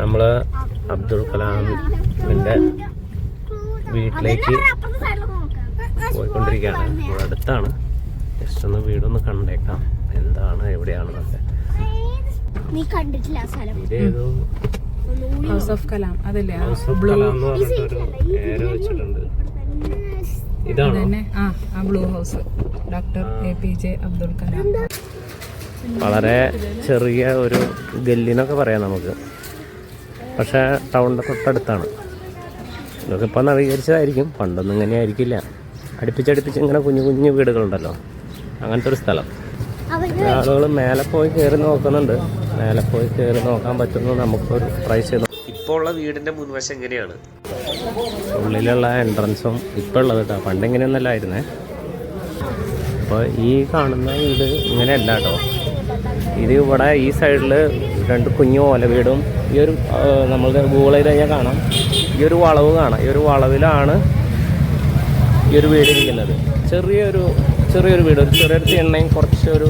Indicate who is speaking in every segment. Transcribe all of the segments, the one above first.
Speaker 1: നമ്മൾ അബ്ദുൾ കലാമിന്റെ വീട്ടിലേക്ക് പോയിക്കൊണ്ടിരിക്കുകയാണ്. നമ്മുടെ അടുത്താണ്. ജസ്റ്റ് ഒന്ന് വീടൊന്ന് കണ്ടേക്കാം. എന്താണ് എവിടെയാണെന്നൊക്കെ.
Speaker 2: നീ കണ്ടിട്ടില്ല ആ സ്ഥലം.
Speaker 1: ഇതേതോ
Speaker 3: ഹൗസ് ഓഫ് കലാം അതല്ലേ?
Speaker 1: ഹൗസ് ഓഫ് കലാം എന്ന് പറഞ്ഞിട്ടൊരു പേര് വെച്ചിട്ടുണ്ട്. ഇതാണോ?
Speaker 3: ആ ആ blue house doctor A P J Abdul Kalam.
Speaker 1: വളരെ ചെറിയ ഒരു ഗല്ലിനൊക്കെ പറയാം നമുക്ക്. പക്ഷേ ടൗണിന്റെ തൊട്ടടുത്താണ്. ഇതൊക്കെ ഇപ്പോൾ നവീകരിച്ചതായിരിക്കും. പണ്ടൊന്നും ഇങ്ങനെ ആയിരിക്കില്ല. അടുപ്പിച്ചടുപ്പിച്ച് ഇങ്ങനെ കുഞ്ഞു കുഞ്ഞു വീടുകളുണ്ടല്ലോ. അങ്ങനത്തെ ഒരു സ്ഥലം. ആളുകൾ മേലെ പോയി കയറി നോക്കുന്നുണ്ട്. മേലെ പോയി കയറി നോക്കാൻ പറ്റുന്നത് നമുക്കൊരു പ്രൈസ് ചെയ്ത് ഇപ്പോൾ ഉള്ള വീടിന്റെ മുൻവശം എങ്ങനെയാണ്? ഉള്ളിലുള്ള എൻട്രൻസും ഇപ്പോൾ ഉള്ളത് കേട്ടോ. പണ്ട് ഇങ്ങനെയൊന്നല്ലായിരുന്നേ അപ്പോൾ ഈ കാണുന്ന വീട് ഇങ്ങനെയല്ല കേട്ടോ. ഇത് ഇവിടെ ഈ സൈഡിൽ രണ്ട് കുഞ്ഞു ഓല വീടും ഈ ഒരു നമ്മൾ ചെയ്ത് കഴിഞ്ഞാൽ കാണാം. ഈ ഒരു വളവ് കാണാം. ഈ ഒരു വളവിലാണ് ഈ ഒരു വീട് ഇരിക്കുന്നത്. ചെറിയൊരു ചെറിയൊരു വീട് ഒരു ചെറിയൊരു തിണ്ണയും കുറച്ചൊരു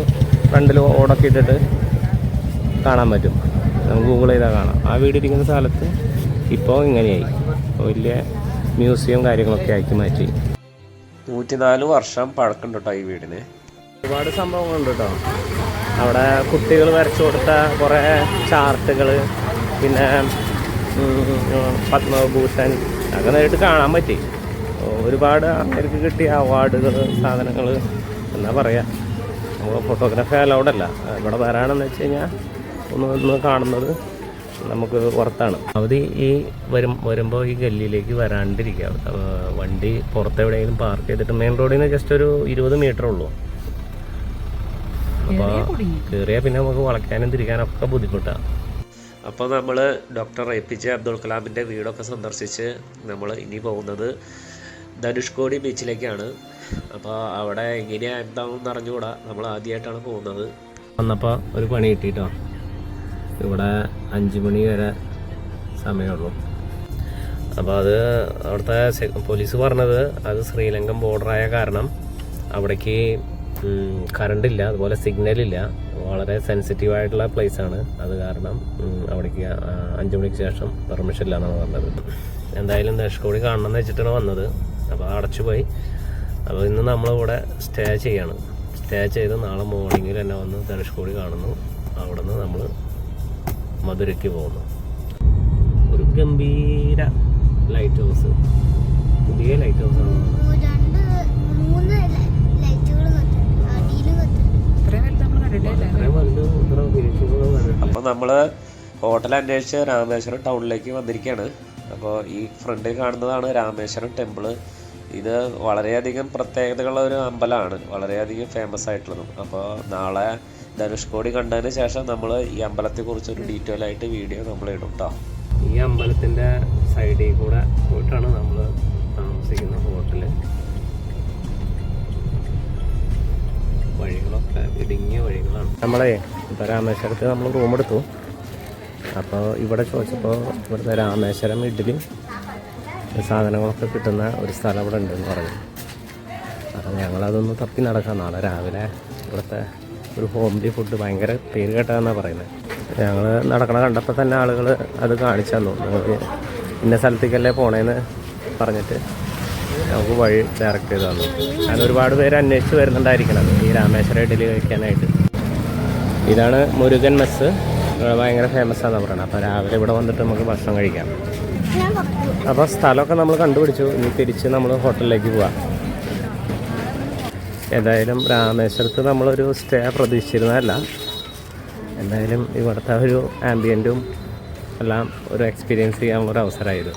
Speaker 1: ഫ്രണ്ടിൽ ഓടൊക്കെ ഇട്ടിട്ട് കാണാൻ പറ്റും. നമുക്ക് ഗൂഗിൾ ചെയ്താൽ കാണാം. ആ വീട് ഇരിക്കുന്ന സ്ഥലത്ത് ഇപ്പോൾ ഇങ്ങനെയായി. വലിയ മ്യൂസിയം കാര്യങ്ങളൊക്കെ ആക്കി മാറ്റി. നൂറ്റിനാല് വർഷം പഴക്കമുണ്ട് കേട്ടോ ഈ വീടിന്. ഒരുപാട് സംഭവങ്ങളുണ്ട് കേട്ടോ അവിടെ കുട്ടികൾ വരച്ചു കൊടുത്ത കുറേ ചാർട്ടുകൾ പിന്നെ പത്മഭൂഷൺ അതൊക്കെ നേരിട്ട് കാണാൻ പറ്റി. ഒരുപാട് ആൾക്കാർക്ക് കിട്ടിയ അവാർഡുകൾ സാധനങ്ങൾ എന്നാ പറയുക നമുക്ക് ഫോട്ടോഗ്രാഫി അല്ല. ഇവിടെ വരാണെന്ന് വെച്ച് കഴിഞ്ഞാൽ ഒന്ന് ഒന്ന് കാണുന്നത് നമുക്ക് പുറത്താണ്. അവധി ഈ വരും വരുമ്പോൾ ഈ ഗല്ലിയിലേക്ക് വരാണ്ടിരിക്കുക. വണ്ടി പുറത്തെവിടെയെങ്കിലും പാർക്ക് ചെയ്തിട്ട് മെയിൻ റോഡിൽ നിന്ന് ജസ്റ്റ് ഒരു ഇരുപത് മീറ്റർ ഉള്ളൂ. അപ്പോൾ കയറിയാൽ പിന്നെ നമുക്ക് വളയ്ക്കാനും തിരിക്കാനൊക്കെ ബുദ്ധിമുട്ടാണ് അപ്പോൾ നമ്മൾ doctor A P J Abdul കലാമിന്റെ വീടൊക്കെ സന്ദർശിച്ച് നമ്മൾ ഇനി പോകുന്നത് ധനുഷ്കോടി ബീച്ചിലേക്കാണ്. അപ്പോൾ അവിടെ എങ്ങനെയാണ് എന്താണെന്ന് അറിഞ്ഞുകൂടാ. നമ്മൾ ആദ്യമായിട്ടാണ് പോകുന്നത്. വന്നപ്പോൾ ഒരു പണി കിട്ടിയിട്ടോ ഇവിടെ അഞ്ച് മണി വരെ സമയമുള്ളൂ. അപ്പോൾ അത് അവിടുത്തെ പോലീസ് പറഞ്ഞത് അത് ശ്രീലങ്കൻ ബോർഡറായ കാരണം അവിടേക്ക് കറണ്ട് ഇല്ല അതുപോലെ സിഗ്നൽ ഇല്ല. വളരെ സെൻസിറ്റീവ് ആയിട്ടുള്ള പ്ലേസ് ആണ്. അത് കാരണം അവിടേക്ക് അഞ്ചു മണിക്ക് ശേഷം പെർമിഷൻ ഇല്ല എന്നാണ് പറഞ്ഞത്. എന്തായാലും ധനുഷ്കോടി കാണണം എന്ന് വെച്ചിട്ടാണ് വന്നത്. അപ്പോൾ അടച്ചു പോയി. അപ്പോൾ ഇന്ന് നമ്മളിവിടെ സ്റ്റേ ചെയ്യാണ്. സ്റ്റേ ചെയ്ത് നാളെ മോർണിംഗിൽ തന്നെ വന്ന് ധനുഷ്കോടി കാണുന്നു. അവിടെ നിന്ന് നമ്മൾ മധുരയ്ക്ക് പോകുന്നു. ഒരു ഗംഭീര ലൈറ്റ് ഹൗസ് പുതിയ ലൈറ്റ് ഹൗസ് അപ്പോൾ നമ്മൾ ഹോട്ടൽ അന്വേഷിച്ച് രാമേശ്വരം ടൗണിലേക്ക് വന്നിരിക്കുകയാണ് അപ്പോൾ ഈ ഫ്രണ്ടിൽ കാണുന്നതാണ് രാമേശ്വരം ടെമ്പിൾ ഇത് വളരെയധികം പ്രത്യേകതകളുള്ള ഒരു അമ്പലമാണ്. വളരെയധികം ഫേമസ് ആയിട്ടുള്ളതും. അപ്പോൾ നാളെ ധനുഷ്കോടി കണ്ടതിന് ശേഷം നമ്മൾ ഈ അമ്പലത്തെക്കുറിച്ച് ഒരു ഡീറ്റെയിൽ ആയിട്ട് വീഡിയോ നമ്മൾ ഇടും കേട്ടോ ഈ അമ്പലത്തിന്റെ സൈഡിൽ കൂടെ പോയിട്ടാണ് നമ്മൾ താമസിക്കുന്ന ഹോട്ടൽ വഴികളൊക്കെ ഇടുങ്ങിയ വഴികളാണ്. നമ്മളെ ഇപ്പോൾ രാമേശ്വരത്ത് നമ്മൾ റൂം എടുത്തു. അപ്പോൾ ഇവിടെ ചോദിച്ചപ്പോൾ ഇവിടുത്തെ രാമേശ്വരം ഇഡ്ഡലി സാധനങ്ങളൊക്കെ കിട്ടുന്ന ഒരു സ്ഥലം ഇവിടെ ഉണ്ടെന്ന് പറഞ്ഞു. അപ്പം ഞങ്ങളതൊന്ന് തപ്പി നടക്കാം. നാളെ രാവിലെ ഇവിടുത്തെ ഒരു ഹോംലി ഫുഡ് ഭയങ്കര പേര് കേട്ടതെന്നാണ് പറയുന്നത് ഞങ്ങൾ നടക്കണ കണ്ടപ്പോൾ തന്നെ ആളുകൾ അത് കാണിച്ചു തന്നു. നിങ്ങൾക്ക് ഇന്ന സ്ഥലത്തേക്കല്ലേ പോണേന്ന് പറഞ്ഞിട്ട് നമുക്ക് വഴി ഡയറക്റ്റ് ചെയ്ത് തന്നു. ഞാൻ ഒരുപാട് പേര് അന്വേഷിച്ച് വരുന്നുണ്ടായിരിക്കണം ഈ രാമേശ്വരം ഇഡ്ഡലി കഴിക്കാനായിട്ട്. ഇതാണ് മുരുകൻ മെസ്സ്. ഭയങ്കര ഫേമസ് ആണെന്ന് പറയുന്നത് അപ്പോൾ രാവിലെ ഇവിടെ വന്നിട്ട് നമുക്ക് ഭക്ഷണം കഴിക്കാം. അപ്പോൾ സ്ഥലമൊക്കെ നമ്മൾ കണ്ടുപിടിച്ചു. ഇനി തിരിച്ച് നമ്മൾ ഹോട്ടലിലേക്ക് പോവാം. ഏതായാലും രാമേശ്വരത്ത് നമ്മളൊരു സ്റ്റേ പ്രതീക്ഷിച്ചിരുന്നതല്ല. എന്തായാലും ഇവിടുത്തെ ഒരു ആംബിയന്റും എല്ലാം ഒരു എക്സ്പീരിയൻസ് ചെയ്യാൻ ഒരു അവസരമായത്